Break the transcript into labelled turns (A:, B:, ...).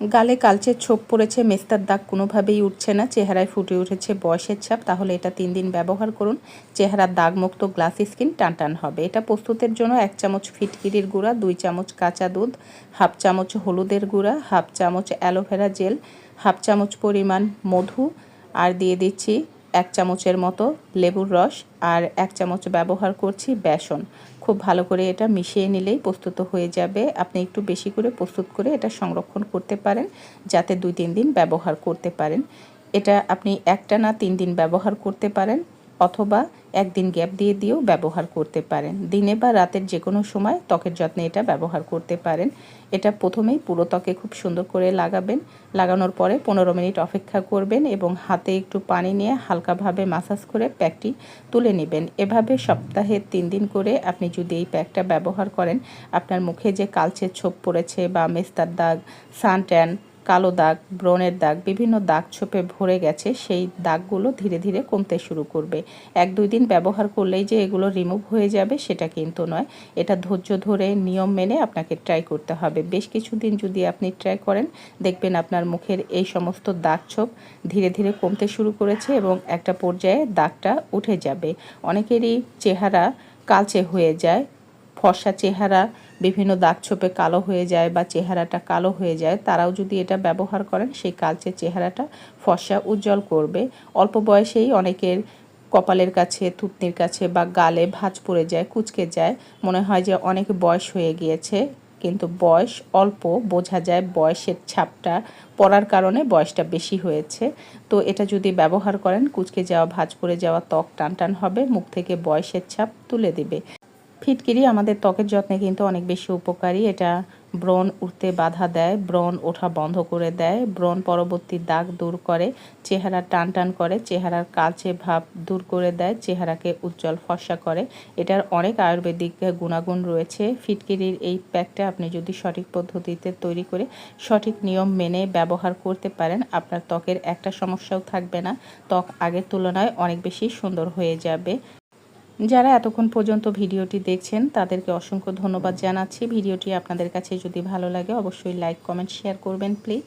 A: গালে কালচের ছোপ পড়েছে, মেস্তার দাগ কোনোভাবেই উঠছে না, চেহারায় ফুটে উঠেছে বয়সের ছাপ। তাহলে এটা তিন দিন ব্যবহার করুন। চেহারা দাগমুক্ত গ্লাস স্কিন টান টান হবে। এটা প্রস্তুতের জন্য এক চামচ ফিটকিরির গুঁড়া, দুই চামচ কাঁচা দুধ, হাফ চামচ হলুদের গুঁড়া, হাফ চামচ অ্যালোভেরা জেল, হাফ চামচ পরিমাণ মধু। আর দিয়ে দিচ্ছি এক চামচের মতো লেবুর রস আর এক চামচ ব্যবহার করছি বেসন। খুব ভালো করে এটা মিশিয়ে নিলেই প্রস্তুত হয়ে যাবে। আপনি একটু বেশি করে প্রস্তুত করে এটা সংরক্ষণ করতে পারেন, যাতে দুই তিন দিন ব্যবহার করতে পারেন। এটা আপনি একটা না তিন দিন ব্যবহার করতে পারেন, অথবা একদিন গ্যাপ দিয়ে দিয়েও ব্যবহার করতে পারেন। দিনে বা রাতের যে কোনো সময় ত্বকের যত্নে এটা ব্যবহার করতে পারেন। এটা প্রথমেই পুরো ত্বকে খুব সুন্দর করে লাগাবেন। লাগানোর পরে পনেরো মিনিট অপেক্ষা করবেন এবং হাতে একটু পানি নিয়ে হালকাভাবে মাসাজ করে প্যাকটি তুলে নেবেন। এভাবে সপ্তাহে তিন দিন করে আপনি যদি এই প্যাকটা ব্যবহার করেন, আপনার মুখে যে কালচে ছোপ পড়েছে বা মেস্তার দাগ, সানট্যান কালো দাগ, ব্রণের দাগ, বিভিন্ন দাগ ছোপে ভরে গেছে, সেই দাগগুলো ধীরে ধীরে কমতে শুরু করবে। এক দুই দিন ব্যবহার করলেই যে এগুলো রিমুভ হয়ে যাবে, সেটা কিন্তু নয়। এটা ধৈর্য ধরে নিয়ম মেনে আপনাকে ট্রাই করতে হবে। বেশ কিছুদিন যদি আপনি ট্রাই করেন, দেখবেন আপনার মুখের এই সমস্ত দাগ ছোপ ধীরে ধীরে কমতে শুরু করেছে এবং একটা পর্যায়ে দাগটা উঠে যাবে। অনেকেরই চেহারা কালচে হয়ে যায়, ফর্সা চেহারা বিভিন্ন দাগ ছোপে কালো হয়ে যায় বা চেহারাটা কালো হয়ে যায়, তারাও যদি এটা ব্যবহার করেন, সেই কালচে চেহারাটা ফর্সা উজ্জ্বল করবে। অল্প বয়সেই অনেকের কপালের কাছে, থুতনির কাছে বা গালে ভাঁজ পড়ে যায়, কুচকে যায়। মনে হয় যে অনেক বয়স হয়ে গিয়েছে, কিন্তু বয়স অল্প, বোঝা যায় বয়সের ছাপটা পড়ার কারণে বয়সটা বেশি হয়েছে। তো এটা যদি ব্যবহার করেন, কুচকে যাওয়া, ভাঁজ পড়ে যাওয়া ত্বক টান টান হবে, মুখ থেকে বয়সের ছাপ তুলে দিবে। ফিটকিরি আমাদের ত্বকের যত্নে কিন্তু অনেক বেশি উপকারী। এটা ব্রণ উঠতে বাধা দেয়, ব্রণ ওঠা বন্ধ করে দেয়, ব্রণ পরবর্তী দাগ দূর করে, চেহারা টান টান করে, চেহারার কালচে ভাব দূর করে দেয়, চেহারাকে উজ্জ্বল ফর্সা করে। এটার অনেক আয়ুর্বেদিক গুণাগুণ রয়েছে। ফিটকিরির এই প্যাকটা আপনি যদি সঠিক পদ্ধতিতে তৈরি করে সঠিক নিয়ম মেনে ব্যবহার করতে পারেন, আপনার ত্বকের একটা সমস্যাও থাকবে না। ত্বক আগের তুলনায় অনেক বেশি সুন্দর হয়ে যাবে। যারা এতক্ষণ পর্যন্ত ভিডিওটি দেখছেন, তাদেরকে অসংখ্য ধন্যবাদ জানাচ্ছি। ভিডিওটি আপনাদের কাছে যদি ভালো লাগে, অবশ্যই লাইক, কমেন্ট, শেয়ার করবেন, প্লিজ।